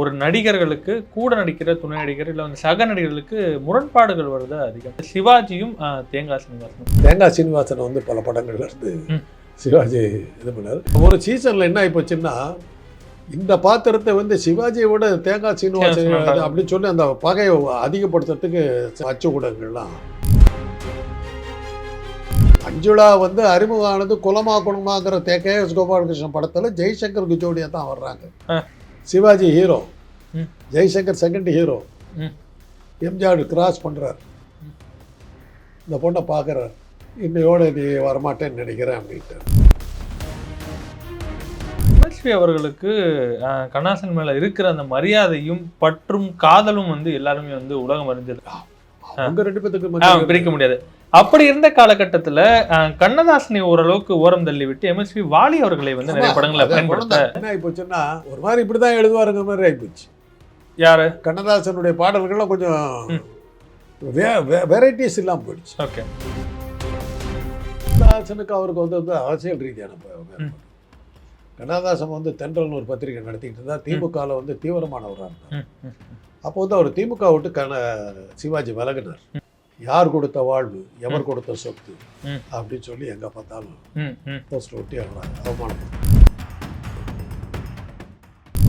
ஒரு நடிகர்களுக்கு கூட நடிக்கிற துணை நடிகர் இல்லை வந்து சக நடிகர்களுக்கு முரண்பாடுகள் வருது அதிகம்? சிவாஜியும் தேங்காய் சீனிவாசனும். தேங்காய் சீனிவாசன் வந்து பல படங்கள்ல இருந்து. சிவாஜி இது பண்ணார். ஒரு சீசன்ல என்ன ஆகி போச்சுன்னா இந்த பாத்திரத்தை வந்து சிவாஜியை விட தேங்காய் சீனிவாசன். அப்படின்னு சொல்லி அந்த பகையை அதிகப்படுத்துறதுக்கு அச்சு ஊடகங்கள்லாம். மஞ்சுளா வந்து அறிமுகம் ஆனது குலமா குணமாங்கிற தே கே எஸ் கோபாலகிருஷ்ணன் படத்துல ஜெய்சங்கர் குஜோடியா தான் வர்றாங்க. Sivaji hero. Jaishankar second hero. MGR cross பண்றார். இந்த பொண்ணை பார்க்குறார். இன்னையோட நீ வரமாட்டேன்னு நினைக்கிறேன் அப்படின்ட்டு. எம்எஸ்வி அவர்களுக்கு கண்ணாசன் மேல இருக்கிற அந்த மரியாதையும் பற்றும் காதலும் வந்து எல்லாருமே வந்து உலகம் அறிஞ்சது. அவங்க ரெண்டு பேத்துக்கு பிரிக்க முடியாது. அப்படி இருந்த காலகட்டத்துல கண்ணதாசனை ஓரளவுக்கு ஓரம் தள்ளி விட்டு எம்எஸ்வி வாலி அவர்களை வந்து நிறைய படங்களை பயன்படுத்த என்ன ஆகி போச்சுன்னா ஒரு மாதிரி இப்படிதான் எழுதுவாருங்க மாதிரி ஆகி போச்சு யாரு? கண்ணதாசனுடைய பாடல்கள்லாம் கொஞ்சம். வெரைட்டிஸ் இல்லாம போயிடுச்சு. ஓகே. கண்ணதாசனுக்கு அவருக்கு வந்து வந்து அரசியல் ரீதியான. கண்ணதாசன் வந்து தென்றல்னு ஒரு பத்திரிகை நடத்திக்கிட்டு இருந்தார். திமுகவில் வந்து தீவிரமானவராக இருந்தார். அப்போ வந்து அவர் திமுக விட்டு கண்ண சிவாஜி விலகினார். யார் கொடுத்த வாழ்வு? எவர் கொடுத்த சொத்து. அப்படின்னு சொல்லி எங்க பார்த்தாலும். போஸ்டர் ஒட்டி அவரை அவமானம்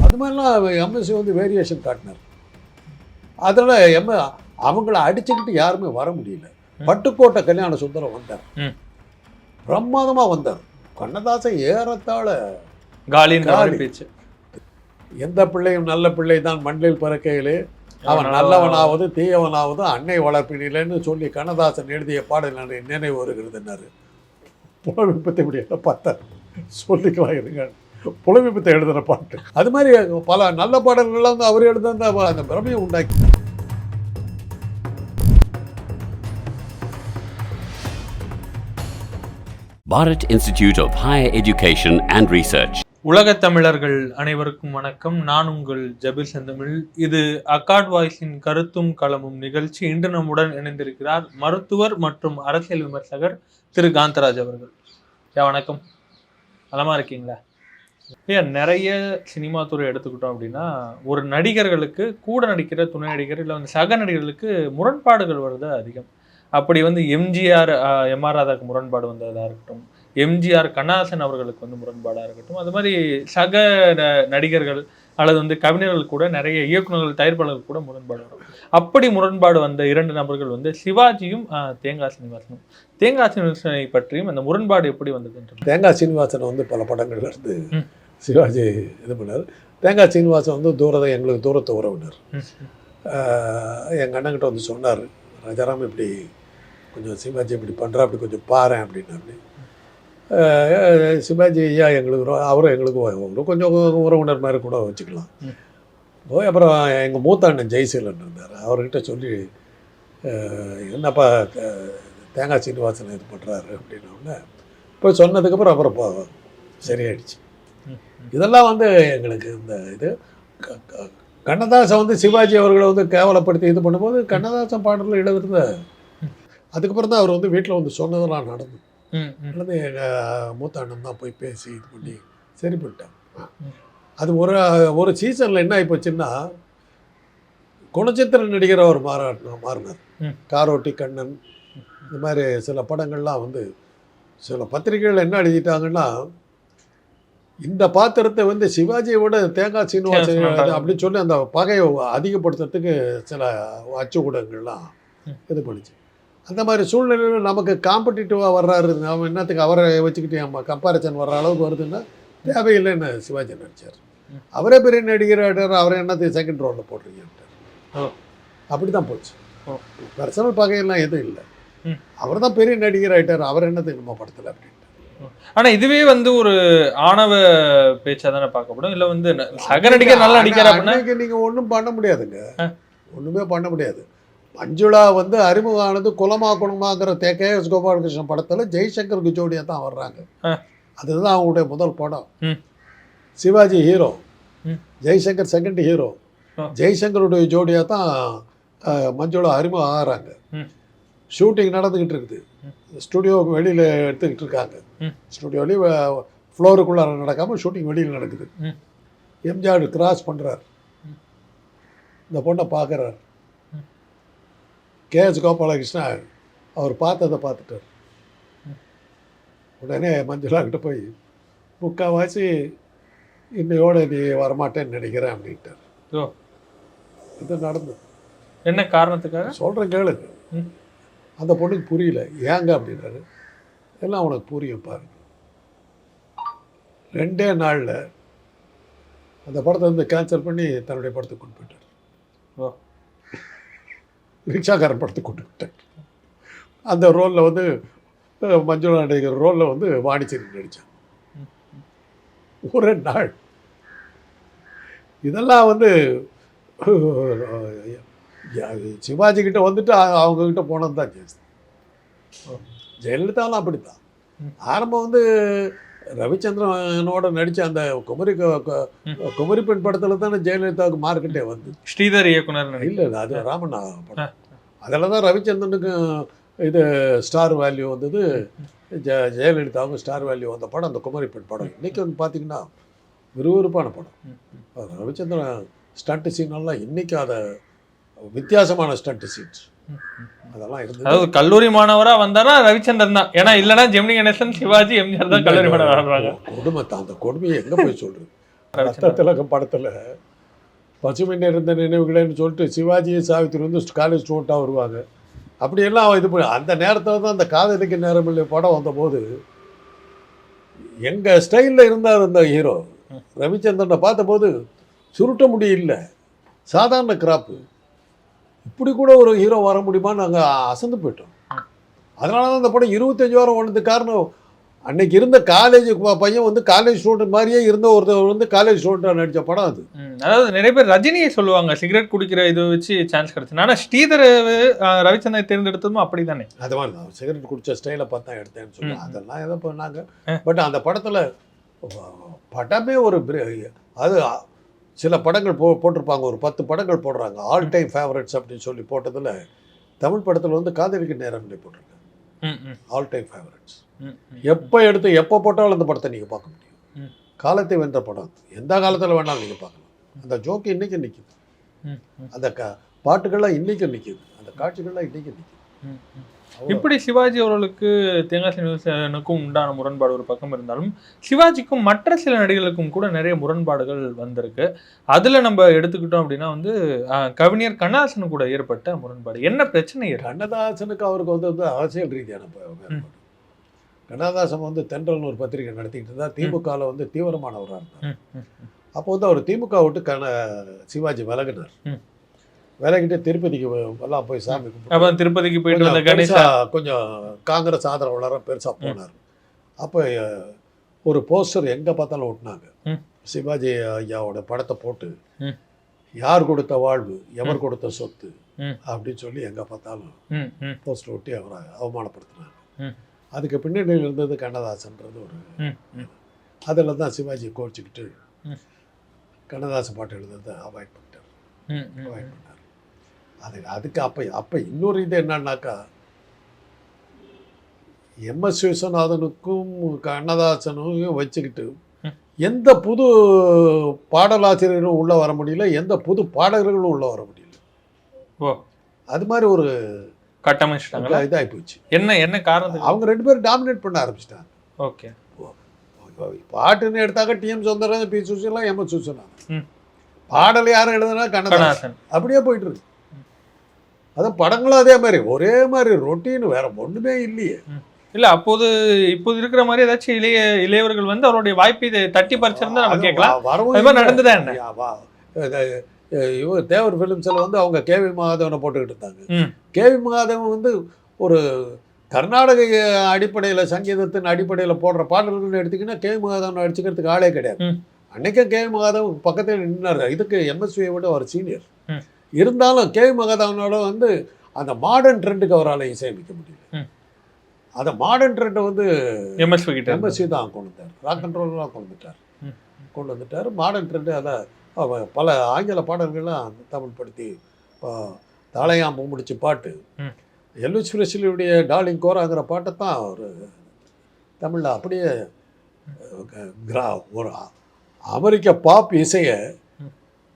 அது மாதிரிலாம் எம்எஸ்சி வந்து வேரியேஷன் காட்டினார். அதில் எம் அவங்கள அடிச்சுக்கிட்டு யாருமே வர முடியல. பட்டுக்கோட்டை கல்யாண சுந்தரம் வந்தார். ம். பிரமாதமா வந்தார். கண்ணதாசன் ஏறத்தாழ காலின்ற மாதிரி காலி. பேச்சு எந்த பிள்ளையும் நல்ல பிள்ளை தான் மண்ணில் பிறக்கையிலே. அவன் நல்லவனாவது தீயவனாவது அன்னை வளர்ப்பினிலேன்னு சொல்லி கண்ணதாசன் எழுதிய பாடல் எனக்கு நினைவு வருகிறதுன்னாரு புலவிப்பத்தை என்ன பார்த்தார் சொல்லிக்கலாம் இருங்க. புலவிப்பத்தை எழுதுன பாட்டு. அது மாதிரி பல நல்ல பாடல்கள்லாம் வந்து அவர் எழுத அந்த பிரமையை உண்டாக்கி. Bharat Institute of Higher Education and Research. உலகத் தமிழர்கள் அனைவருக்கும் வணக்கம். நான் உங்கள் ஜபீர் செந்தமிழ். இது அக்காட் வாய்ஸின் கருத்தும் களமும் நிகழ்ச்சி. இன்று நம்முடன் இணைந்திருக்கிறார் மருத்துவர் மற்றும் அரசியல் விமர்சகர் திரு காந்தராஜ் அவர்கள். ஐயா வணக்கம். நலமா இருக்கீங்களா? ஐயா நிறைய சினிமா துறை எடுத்துக்கிட்டோம் அப்படின்னா ஒரு நடிகர்களுக்கு கூட நடிக்கிற துணை நடிகர் இல்லை வந்து சக நடிகர்களுக்கு முரண்பாடுகள் வருது அதிகம். அப்படி வந்து எம்ஜிஆர் எம் ஆர் ராதாக்கு முரண்பாடு வந்ததாக இருக்கட்டும் எம்ஜிஆர் கண்ணாசன் அவர்களுக்கு வந்து முரண்பாடாக இருக்கட்டும். அது மாதிரி சக நடிகர்கள் அல்லது வந்து கவிஞர்கள் கூட நிறைய இயக்குநர்கள் தயாரிப்பாளர்கள் கூட முரண்பாடு வரும். அப்படி முரண்பாடு வந்த இரண்டு நபர்கள் வந்து சிவாஜியும் தேங்காய் சீனிவாசனும். தேங்காய் சீனிவாசனை பற்றியும் அந்த முரண்பாடு எப்படி வந்ததுன்றது தேங்காய் சீனிவாசன் வந்து பல படங்கள்ல இருந்து. சிவாஜி இது பண்ணார். தேங்காய் சீனிவாசன் வந்து தூரத்தை எங்களுக்கு தூரத்து உறவினர். எங்கள் அண்ணன்கிட்ட வந்து சொன்னார் ராஜாராம் இப்படி கொஞ்சம் சிவாஜி இப்படி பண்ணுறா அப்படி கொஞ்சம் பாரேன் அப்படின்னாரு. அஹ் சிவாஜி ஐயா எங்களுக்கு அவரும் எங்களுக்கு ஒரு கொஞ்சம் உறவினர் மாதிரி கூட வச்சுக்கலாம். போய் அப்புறம் எங்கள் மூத்த அண்ணன் ஜெய்சீலன் இருந்தார். அவர்கிட்ட சொல்லி என்னப்பா தேங்காய் சீனிவாசன் இது பண்ணுறாரு அப்படின்னோடனே போய் சொன்னதுக்கப்புறம் அப்புறம் போ சரியாயிடுச்சு. இதெல்லாம் வந்து எங்களுக்கு இந்த இது கண்ணதாசன் வந்து சிவாஜி அவர்களை வந்து கேவலப்படுத்தி இது பண்ணும்போது கண்ணதாசன் பாடலில் எழுதுறத அதுக்கப்புறம் தான் அவர் வந்து வீட்டில் வந்து சொன்னதெல்லாம் நடந்து நடந்து எங்கள் மூத்த அண்ணன் தான் போய் பேசி இது பண்ணி சரி பண்ணிட்டான். அது ஒரு ஒரு சீசனில் என்ன ஆகி போச்சுன்னா குணச்சித்திர நடிகர் அவர் மாறாட்டினா மாறினார். காரோட்டி கண்ணன் இந்த மாதிரி சில படங்கள்லாம் வந்து சில பத்திரிகைகள் என்ன எழுதிட்டாங்கன்னா இந்த பாத்திரத்தை வந்து சிவாஜியை விட தேங்காய் சீனிவாசன். அப்படின்னு சொல்லி அந்த பகையை அதிகப்படுத்துறதுக்கு சில அச்சு ஊடகங்கள்லாம் ம். இது பண்ணுச்சு. அந்த மாதிரி சூழ்நிலையில் நமக்கு காம்படிட்டிவாக வர்றாரு. நம்ம என்னத்துக்கு அவரை வச்சுக்கிட்டு நம்ம கம்பாரிசன் வர்ற அளவுக்கு வருதுன்னா தேவையில்லைன்னு சிவாஜி நடிச்சார். ம். அவரே பெரிய நடிகர் ஆகிட்டார் அவரை என்னத்துக்கு செகண்ட் ரோலில் போட்டிருக்கேன்ட்டார் ஓ. அப்படி தான் போச்சு. பர்சனல் பகையெல்லாம் எதுவும் இல்லை. அவர் தான் பெரிய நடிகர் ஆகிட்டார் அவர் என்னத்துக்கு நம்ம படத்தில் அப்படின்ட்டு ஆனா இதுவே வந்து ஒரு ஆணவ பேச்சா தானே பார்க்கப்படும். இல்ல வந்து சக நடிகர் நல்லா நடிக்கிறார் நீங்கள் ஒன்றும் பண்ண முடியாதுங்க. ஒன்றுமே பண்ண முடியாது. மஞ்சுளா வந்து அறிமுகம் ஆனது குலமா குணமாங்கிற தே கே. எஸ். கோபாலகிருஷ்ணன் படத்தில் ஜெய்சங்கர் குஜோடியா தான் வர்றாங்க. அதுதான் அவங்களுடைய முதல் படம். Sivaji hero. Jaishankar second hero. ஜெய்சங்கருடைய ஜோடியா தான் மஞ்சுளா அறிமுகம் ஆகிறாங்க. ஷூட்டிங் நடந்துக்கிட்டு இருக்குது. ஸ்டுடியோவுக்கு வெளியில் எடுத்துக்கிட்டு இருக்காங்க. ஸ்டுடியோலேயும் ஃப்ளோருக்குள்ளார நடக்காமல் ஷூட்டிங் வெளியில் நடக்குது. எம்ஜிஆர் கிராஸ் பண்ணுறார் இந்த பொண்ணை பார்க்குறாரு. கேஎஸ் கோபாலகிருஷ்ணன் அவர் பார்த்ததை பார்த்துட்டார். உடனே மஞ்சுளாக்கிட்ட போய் முக்கால்வாசி இன்னையோட நீ வரமாட்டேன்னு நினைக்கிறேன் அப்படின்ட்டார். ஓ. இது நடந்தது. என்ன காரணத்துக்காக? சொல்கிறேன் ம். அந்த பொண்ணுக்கு புரியல. ஏங்க அப்படின்றாரு. எல்லாம் உனக்கு புரியும் பாருங்க ரெண்டே நாளில் அந்த படத்தை வந்து கேன்சல் பண்ணி தன்னுடைய படத்துக்கு கொண்டு போயிட்டார். ஓ. ரிக்ஷாக்காரன் படத்துக்கு கொண்டு போயிட்டார் அந்த ரோலில் வந்து மஞ்சுளா நடிக்கிற ரோலில் வந்து வாணிச்சேரி நடித்தான் ஒரே நாள். இதெல்லாம் வந்து சிவாஜி கிட்ட வந்துட்டு அ- அவங்க கிட்ட போனது தான் ஜாஸ்தி ஜெயலலிதாவும் அப்படித்தான். ம். ஆரம்பம் வந்து ரவிச்சந்திரனோட நடித்த அந்த குமரி. குமரி பெண் படத்தில் தானே ஜெயலலிதாவுக்கு மார்க்கெட்டே வந்து. ஸ்ரீதர் இயக்குனர் இல்லை அது ராமண்ணா படம். அதில் தான் ரவிச்சந்திரனுக்கு இது ஸ்டார் வேல்யூ வந்தது. ஜெ ஜெயலலிதாவுக்கும் ஸ்டார் வேல்யூ வந்த படம் அந்த குமரி பெண் படம். இன்றைக்கி வந்து பார்த்தீங்கன்னா விறுவிறுப்பான படம். ரவிச்சந்திரன் ஸ்டண்ட் சீனெல்லாம் இன்றைக்கி அதை வித்தியாசமான ஸ்டண்ட் சீன்ஸ். அதெல்லாம் இருந்தது. கல்லூரி மாணவரா வந்தாரா ரவிச்சந்திரன் தான். ஏன்னா இல்லனா ஜெமினி கணேசன் சிவாஜி எம்ஜிஆர் தான் கல்லூரி மாணவரா கொடுமை தான். அந்த கொடுமையை எங்கே போய் சொல்கிறது ரவிச்சந்திரன். ரத்த திலகம் படத்தில். பசுமை நிறைந்த நினைவுகளேன்னு சொல்லிட்டு சிவாஜி சாவித்திரி வந்து காலேஜ் ஸ்டூடெண்ட்டாக வருவாங்க. அப்படியெல்லாம் இது பண்ணி அந்த நேரத்தில் தான் அந்த காதலிக்கு நேரமில்லை படம் வந்தபோது எங்கள் ஸ்டைலில் இருந்தார் அந்த ஹீரோ ரவிச்சந்திரனை பார்த்தபோது சுருட்ட முடி இல்லை சாதாரண கிராப்பு இப்படி கூட ஒரு ஹீரோ வர முடியுமான்னு நாங்கள் அசந்து போயிட்டோம். அதனால தான் அந்த படம் இருபத்தஞ்சு வாரம் ஓடுனதுக்கு காரணம் அன்னைக்கு இருந்த காலேஜ் பையன் வந்து காலேஜ் ஸ்டூடெண்ட் மாதிரியே இருந்த ஒருத்தர் வந்து காலேஜ் ஸ்டூடெண்ட்டாக நடித்த படம் அது. அதாவது நிறைய பேர் ரஜினியை சொல்லுவாங்க சிகரெட் குடிக்கிற இதை வச்சு சான்ஸ் கிடைச்சு ஆனா ஸ்ரீதர் அஹ், ரவிச்சந்திரன் தேர்ந்தெடுத்ததும் அப்படிதானே அது மாதிரி தான். சிகரெட் குடிச்ச ஸ்டைலை பார்த்து தான் எடுத்தேன்னு சொல்லி. அதெல்லாம் எதோ பண்ணாங்க. பட் அந்த படத்தில் படமே ஒரு அது சில படங்கள் போ போட்டிருப்பாங்க. ஒரு பத்து படங்கள் போடுறாங்க. ஆல் டைம் ஃபேவரட்ஸ் அப்படின்னு சொல்லி போட்டதில் தமிழ் படத்தில் வந்து காதலிக்கு நேரம் போட்டிருக்காங்க ஆல் டைம் ஃபேவரட்ஸ். எப்போ எடுத்து எப்போ போட்டாலும் அந்த படத்தை நீங்கள் பார்க்க முடியும். காலத்தை வென்ற படம். எந்த காலத்தில் வேணாலும் நீங்கள் பார்க்கலாம். அந்த ஜோக்கு இன்றைக்கி நிற்கிது அந்த க பாட்டுகள்லாம் இன்றைக்கி நிற்கிது அந்த காட்சிகள்லாம் இன்றைக்கி நிற்கிது. இப்படி சிவாஜி அவர்களுக்கு தேங்காய் சீனிவாசனுக்கும் உண்டான முரண்பாடு ஒரு பக்கம் இருந்தாலும் சிவாஜிக்கும் மற்ற சில நடிகர்களுக்கும் கூட நிறைய முரண்பாடுகள் வந்திருக்கு. அதுல நம்ம எடுத்துக்கிட்டோம் அப்படின்னா வந்து கவிஞர் கண்ணாசனு கூட ஏற்பட்ட முரண்பாடு. என்ன பிரச்சனை? கண்ணதாசனுக்கு அவருக்கு வந்து அரசியல் ரீதியான கண்ணதாசன் வந்து தென்றல்னு ஒரு பத்திரிகை நடத்திக்கிட்டு இருந்தார். திமுகவில் வந்து தீவிரமானவராக இருந்தார். அப்போ வந்து அவர் திமுக விட்டு கண்ண சிவாஜி விலகினார். விலகிட்டு திருப்பதிக்கு எல்லாம் போய் சாமி அப்ப திருப்பதிக்கு போயிட்டு வந்த கொஞ்சம் கணேசா கொஞ்சம் காங்கிரஸ் ஆதரவாளராக பெருசாக போனார் அப்போ ஒரு போஸ்டர் எங்கே பார்த்தாலும் ஒட்டினாங்க. சிவாஜி ஐயாவோட படத்தை போட்டு. யார் கொடுத்த வாழ்வு எவர் கொடுத்த சொத்து. அப்படின்னு சொல்லி எங்கே பார்த்தாலும் போஸ்டர் ஒட்டி அவரை அவமானப்படுத்தினாங்க. அதுக்கு பின்னணியில் இருந்தது கண்ணதாசன்றது ஒரு. அதில் தான் சிவாஜி கோச்சிக்கிட்டு ம். கண்ணதாசன் பாட்டு எழுதுறதை அவாய்ட் பண்ணிட்டார் அவாய்ட். பண்ணார் அது அதுக்கு அப்போ அப்போ இன்னொரு இது என்னன்னாக்கா எம்எஸ் விஸ்வநாதனுக்கும் கண்ணதாசனும் வச்சுக்கிட்டு. எந்த புது பாடலாசிரியரும் உள்ளே வர முடியல எந்த புது பாடகர்களும் உள்ளே வர முடியல. ஓ. அது மாதிரி ஒரு கட்டமைச்சிட்டாங்களா? இதாகி போச்சு. என்ன என்ன காரணத்துக்கு? அவங்க ரெண்டு பேரும் டாமினேட் பண்ண ஆரம்பிச்சிட்டாங்க. ஓகே. பாட்டுன்னு எடுத்தாக்க T M Soundararajan P. Susheela M. S. Susheela ம். பாடல் யாரும் எழுதுனா கண்ணதாசன். அப்படியே போயிட்டு இருக்கு. அதான் படங்களும் அதே மாதிரி ஒரே மாதிரி ரொட்டீன் வேற ஒண்ணுமே இல்லையே இல்ல அப்போது இப்போது இருக்கிற மாதிரி ஏதாச்சும் இளைய இளையவர்கள் வந்து அவருடைய வாய்ப்பை இதை தட்டி பறிச்சிருந்தா நம்ம கேட்கலாம் வரவும். நடந்ததா என்ன? இவர் தேவர் ஃபிலிம்ஸில் வந்து அவங்க கேவி மகாதேவனை போட்டுக்கிட்டு இருந்தாங்க. கேவி மகாதேவன் வந்து ஒரு கர்நாடக அடிப்படையில் சங்கீதத்தின் அடிப்படையில் போடுற பாடல்கள்னு எடுத்தீங்கன்னா கேவி மகாதேவன் அடிச்சுக்கிறதுக்கு ஆளே கிடையாது ம். அன்னைக்கே கேவி மகாதேவன் பக்கத்தில் நின்னார் இதுக்கு எம்எஸ்வியை விட அவர் சீனியர். இருந்தாலும் கேவி மகாதேவனோட வந்து அந்த மாடர்ன் ட்ரெண்டுக்கு அவரால் இசையமைக்க முடியல. அந்த மாடர்ன் ட்ரெண்டை வந்து எம்எஸ்வி கிட்ட. எம்எஸ்சி தான் கொண்டு வந்தார் ராக் அண்ட் ரோல்லாம் கொண்டு வந்துட்டார். கொண்டு வந்துட்டார் மாடர்ன் ட்ரெண்டு அதை பல ஆங்கில பாடல்கள்லாம் தமிழ் படுத்தி இப்போ தாளையாம்பு முடிச்சு பாட்டு. எல்விஸ் பிரசிலியுடைய டார்லிங் கோராங்கிற பாட்டை தான் ஒரு தமிழில் அப்படியே கிரா ஒரு அமெரிக்க பாப் இசையை.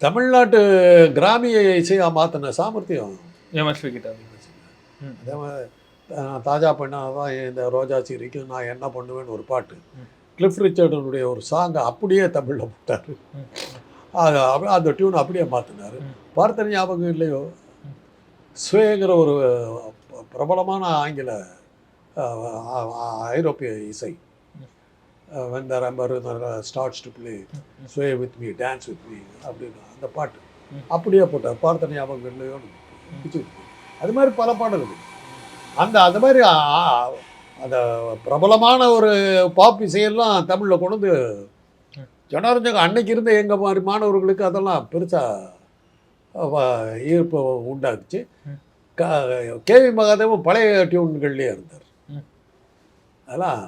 தமிழ்நாட்டு கிராமிய இசையா மாற்றின சாமர்த்தியம்? எம்எஸ்வி கிட்ட. அதே மாதிரி நான் தாஜா பண்ணா தான் இந்த ரோஜா சீரிக்கு நான் என்ன பண்ணுவேன்னு ஒரு பாட்டு. கிளிஃப் ரிச்சர்டனுடைய ஒரு சாங்கை அப்படியே தமிழில் போட்டார். அது அந்த டியூன் அப்படியே மாற்றினார். பார்த்த ஞாபகம் இல்லையோ? ஸ்வேங்கிற ஒரு பிரபலமான ஆங்கில ஐரோப்பிய இசை. Rumba starts to play. Sway with me dance with me அப்படின்னு. அந்த பாட்டு. அப்படியே போட்டார் பார்த்த ஞாபகம் இல்லையோன்னு அது மாதிரி பல பாடல்கள் அந்த அந்த மாதிரி அந்த பிரபலமான ஒரு பாப் இசையெல்லாம் தமிழில் கொண்டு வந்து. ஜனரஞ்சகம் அன்னைக்கு இருந்த எங்கள் மாதிரி மாணவர்களுக்கு அதெல்லாம் பெருசாக ஈர்ப்பு உண்டாக்குச்சு கேவி மகாதேவன் பழைய டியூன்கள்லேயே இருந்தார். அதெல்லாம்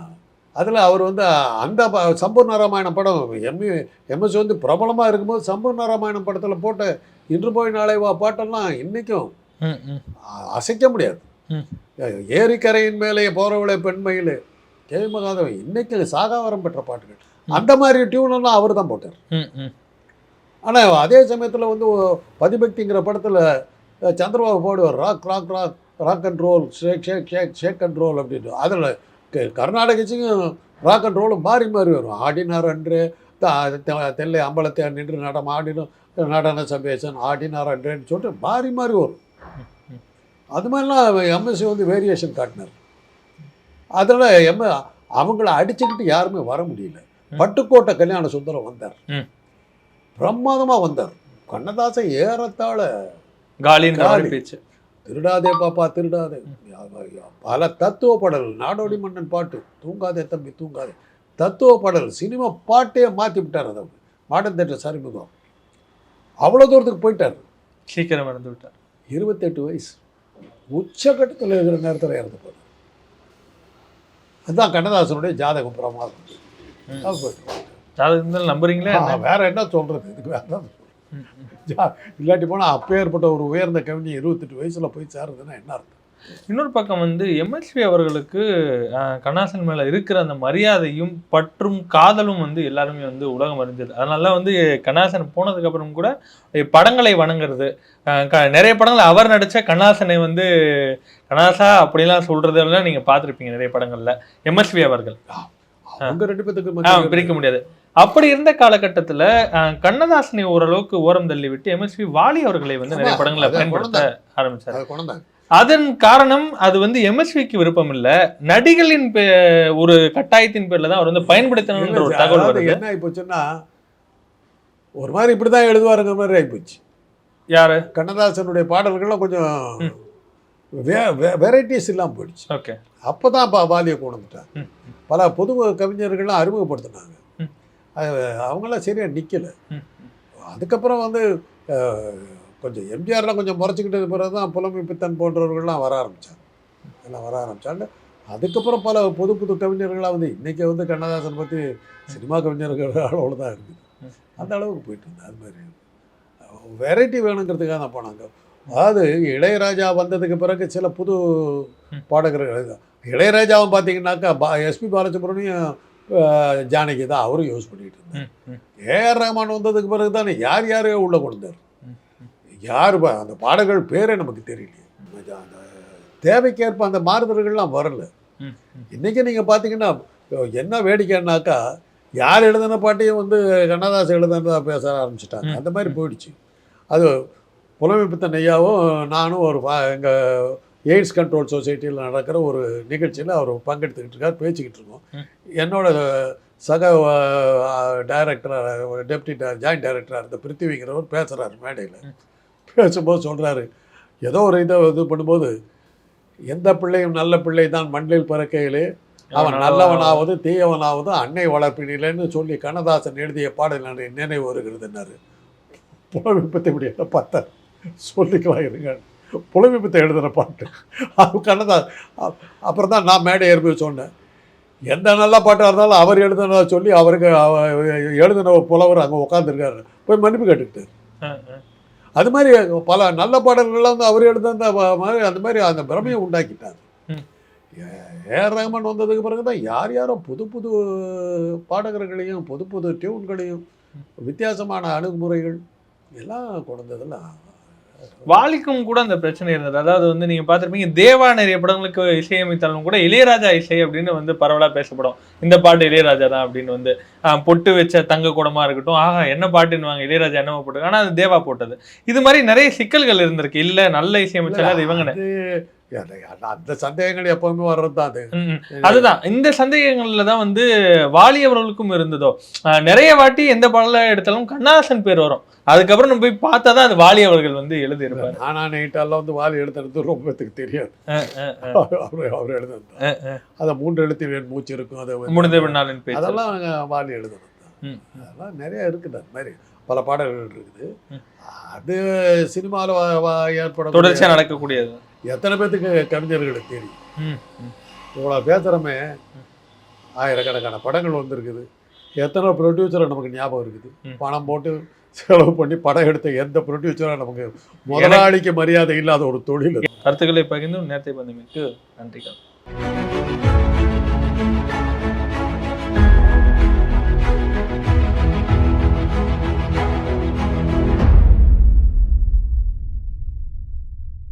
அதில் அவர் வந்து அந்த சம்பூர்ண ராமாயணம் படம் எம்இ எம்எஸ் வந்து பிரபலமாக இருக்கும்போது சம்பூர்ண ராமாயணம் படத்தில் போட்ட இன்று போய் நாளை வா பாட்டெல்லாம் இன்றைக்கும் அசைக்க முடியாது. ஏரிக்கரையின் மேலே போறவளை பெண்மையில் கேவி மகாதேவன் இன்னைக்கு சாகாவரம் பெற்ற பாட்டுகள். அந்த மாதிரி டியூனெல்லாம் அவர் தான் போட்டார். ஆனால் அதே சமயத்தில் வந்து பதிபக்திங்கிற படத்தில் சந்திரபாபு போடுவார் rock rock rock rock and roll shake shake shake shake and roll அப்படின்னு அதில் கர்நாடகச்சிக்கும் ராக் அண்ட் ரோலும் மாறி மாறி வரும். ஆடினார் அன்று தெல்லை அம்பலத்தை நின்று நடம் ஆடினும் நடன சபேசன் ஆடினார் அன்றேன்னு சொல்லிட்டு மாறி மாறி வரும். அது மாதிரிலாம் எம்எஸ்சி வந்து வேரியேஷன் காட்டினார். அதில் எம் அவங்கள அடிச்சுக்கிட்டு யாருமே வர முடியல. பட்டுக்கோட்டை கல்யாண சுந்தரம் வந்தார். பிரமாதமாக வந்தார். கண்ணதாசன் ஏறத்தாழ காலின்ற மாதிரி காலி. பேச்சு. திருடாதே பாப்பா திருடாதே. பல தத்துவ பாடல் நாடோடி மன்னன் பாட்டு தூங்காதே தம்பி தூங்காதே. தத்துவ பாடல் சினிமா பாட்டே மாற்றி விட்டார் அதை மாடர்ன் தேட்டர் சரிமுகம் அவ்வளோ தூரத்துக்கு போயிட்டார். சீக்கிரம் இறந்து விட்டார். இருபத்தெட்டு வயசு. உச்சக்கட்டத்தில் இருக்கிற நேரத்தில் இறந்து போனார். அதுதான் கண்ணதாசனுடைய ஜாதகம் பிரமாதம். ம். அது போயிட்டு. அது இருந்தாலும் நம்புறீங்களா வேற என்ன சொல்றது? இதுக்கு வேற இல்லாட்டி போனால் அப்பேற்பட்ட ஒரு உயர்ந்த கவிஞர் இருபத்தெட்டு வயசுல போய் சேருதுன்னா என்ன அர்த்தம்? இன்னொரு பக்கம் வந்து எம்எஸ்வி அவர்களுக்கு கண்ணாசன் மேல இருக்கிற அந்த மரியாதையும் பற்றும் காதலும் வந்து எல்லாருமே வந்து உலகம் அறிஞ்சது. அதனால வந்து கண்ணாசன் போனதுக்கு அப்புறம் கூட படங்களை வணங்குறது. நிறைய படங்கள் அவர் நடிச்ச கண்ணாசனை வந்து கண்ணாசா அப்படிலாம் சொல்றதெல்லாம் நீங்க பார்த்திருப்பீங்க நிறைய படங்கள்ல. எம்எஸ்வி அவர்கள். அவங்க ரெண்டு பேத்துக்கு பிரிக்க முடியாது. அப்படி இருந்த காலகட்டத்துல கண்ணதாசனை ஓரளவுக்கு ஓரம் தள்ளி விட்டு எம்எஸ்வி வாலி அவர்களை வந்து நிறைய படங்களை பயன்படுத்த ஆரம்பிச்சார். அதன் காரணம் அது வந்து எம்எஸ்விக்கு விருப்பம் இல்ல. நடிகளின் ஒரு கட்டாயத்தின் பேர்ல தான் அவர் வந்து பயன்படுத்தணும்ன்ற ஒரு தகவல் வருது. என்ன ஆயிப்போச்சுன்னா ஒரு மாதிரி இப்படி தான் எழுதுவாருங்கிற மாதிரி ஆயிப்போச்சு. யாரு? கண்ணதாசனுடைய பாடல்கள்லாம் கொஞ்சம் வெரைட்டிஸ் இல்லாமல் போயிடுச்சு. ஓகே. அப்போ தான் பா கொண்டு வந்துட்டாங்க. ம், பல பொது கவிஞர்கள்லாம் அறிமுகப்படுத்தினாங்க. அவங்களாம் சரியாக நிற்கலை அதுக்கப்புறம் வந்து கொஞ்சம் எம்ஜிஆர்லாம் கொஞ்சம் முறைச்சிக்கிட்டது பிறகு தான் புலமை பித்தன் போன்றவர்கள்லாம் வர ஆரம்பித்தாங்க எல்லாம் வர ஆரம்பித்தாங்க அதுக்கப்புறம் பல புது புது கவிஞர்களாக வந்து இன்றைக்கி வந்து கண்ணதாசன் பற்றி சினிமா கவிஞர்கள் அளவில் தான் இருக்குது. அந்த அளவுக்கு போயிட்டு இருந்தேன் அது மாதிரி வெரைட்டி வேணுங்கிறதுக்காக தான் போனாங்க. அதாவது இளையராஜா வந்ததுக்கு பிறகு சில புது. பாடகர்கள் இளையராஜாவும் பார்த்தீங்கன்னாக்கா பா எஸ்பி பாலசுப்ரமணியம் ஜானகி தான் அவரும் யூஸ் பண்ணிட்டு இருந்தார். ஏஆர் ரஹ்மான் வந்ததுக்கு பிறகு தானே யார் யாரையோ உள்ள கொண்டு வந்தார் ம், ம். யார் பா- அந்த பாடல்கள் பேரே நமக்கு தெரியலையே. அந்த தேவைக்கேற்ப அந்த மாறுதல்கள்லாம் வரல. இன்றைக்கி நீங்கள் பார்த்தீங்கன்னா என்ன வேடிக்கைன்னாக்கா யார் எழுதின பாட்டையும் வந்து கண்ணதாசன் எழுதுனதா பேச ஆரம்பிச்சிட்டாங்க. அந்த மாதிரி. போயிடுச்சு. அது புலமை பித்தன் ஐயாவும் நானும் ஒரு எங்கள் எய்ட்ஸ் கண்ட்ரோல் சொசைட்டியில் நடக்கிற ஒரு நிகழ்ச்சியில் அவர் பங்கெடுத்துக்கிட்டு இருக்கார் பேசிக்கிட்டு இருக்கோம். என்னோட சக டைரக்டர் டெப்டி ஜாயின்ட் டைரக்டராக இருந்த பிருத்திவிங்கிறவர் பேசுகிறார் மேடையில். பேசும்போது சொல்கிறாரு ஏதோ ஒரு இதை இது பண்ணும்போது எந்த பிள்ளையும் நல்ல பிள்ளை தான் மண்ணில் பிறக்கையிலே. அவன் நல்லவனாவது தீயவனாவது அன்னை வளர்ப்பினிலேன்னு சொல்லி கண்ணதாசன் எழுதிய பாடல் நினைவு வருகிறதுன்னாரு புலமைப்பத்தை இப்படி என்ன பார்த்தார் சொல்லிக்கலாம் இருங்க. புலமைப்பத்தை எழுதுன பாட்டு. அது கண்ணதா. அ- அப்புறம் தான் நான் மேடை ஏறி போய் சொன்னேன். எந்த நல்ல பாட்டாக இருந்தாலும் அவர் எழுதுனதா சொல்லி அவருக்கு அவ- எழுதின புலவர் அங்கே உட்காந்துருக்காரு போய் மன்னிப்பு ஆ. அது மாதிரி பல நல்ல பாடல்கள்லாம் வந்து அவர் எழுதுன மாதிரி அந்த மாதிரி அந்த பிரமையை உண்டாக்கிட்டாங்க ம். ஏஆர் ரஹ்மான் வந்ததுக்கு பிறகு தான் யார் யாரோ புது புது பாடகர்களையும் புது புது டியூன்களையும் வித்தியாசமான அணுகுமுறைகள் எல்லாம் கொண்டதெல்லாம் வாலிக்கும் கூட அந்த பிரச்சனை இருந்தது. அதாவது வந்து நீங்க பார்த்திருப்பீங்க தேவா நிறைய படங்களுக்கு இசையமைத்தாலும் கூட இளையராஜா இசை அப்படின்னு வந்து பரவலா பேசப்படும். இந்த பாட்டு இளையராஜா தான் அப்படின்னு வந்து ஆஹ், பொட்டு வச்ச தங்க குடமா இருக்கட்டும் ஆஹா என்ன பாட்டுன்னு வாங்க இளையராஜா என்னவோ போட்டு ஆனா அது தேவா போட்டது. இது மாதிரி நிறைய சிக்கல்கள் இருந்திருக்கு. இல்ல நல்ல இசையமைச்சாலும் அது இவங்க அந்த- சந்தேகங்கள் எப்பவுமே வர்றது தான் அது. அதுதான். இந்த சந்தேகங்கள்ல தான் வந்து வாலி அவர்களுக்கும் இருந்ததோ. நிறைய வாட்டி எந்த பாடல எடுத்தாலும் கண்ணாசன் பேர் வரும். அதுக்கப்புறம் நம்ம போய் பார்த்தா தான் அது வாலி அவர்கள் வந்து எழுதியிருப்பாரு. நானா நைட்டெல்லாம் வந்து வாலி எழுதுறது ரொம்ப தெரியாது. அவர் அவர் எழுதுறது. அதை மூன்று எழுத்தில் என் மூச்சு இருக்கும் அதை முடிந்த பின்னாலின் பேச்சு. அதெல்லாம் வாலி எழுதுறது அதெல்லாம் நிறைய இருக்குது அது மாதிரி பல பாடல்கள் இருக்குது. அது சினிமாவில் ஏற்பட தொடர்ச்சியா நடக்கக்கூடியது. எத்தனை பேத்துக்கு கவிஞர்களுக்கு தெரியும். இவ்வளோ பேசுகிறோமே ஆயிரக்கணக்கான படங்கள் வந்திருக்குது எத்தனை ப்ரொடியூசரை நமக்கு ஞாபகம் இருக்குது. பணம் போட்டு செலவு பண்ணி படம் எடுத்த எந்த ப்ரொடியூசரும் நமக்கு முதலாளிக்கு மரியாதை இல்லாத ஒரு தொழில். கருத்துக்களை பகிர்ந்து நேரத்தை பந்தமைக்கு நன்றிகள்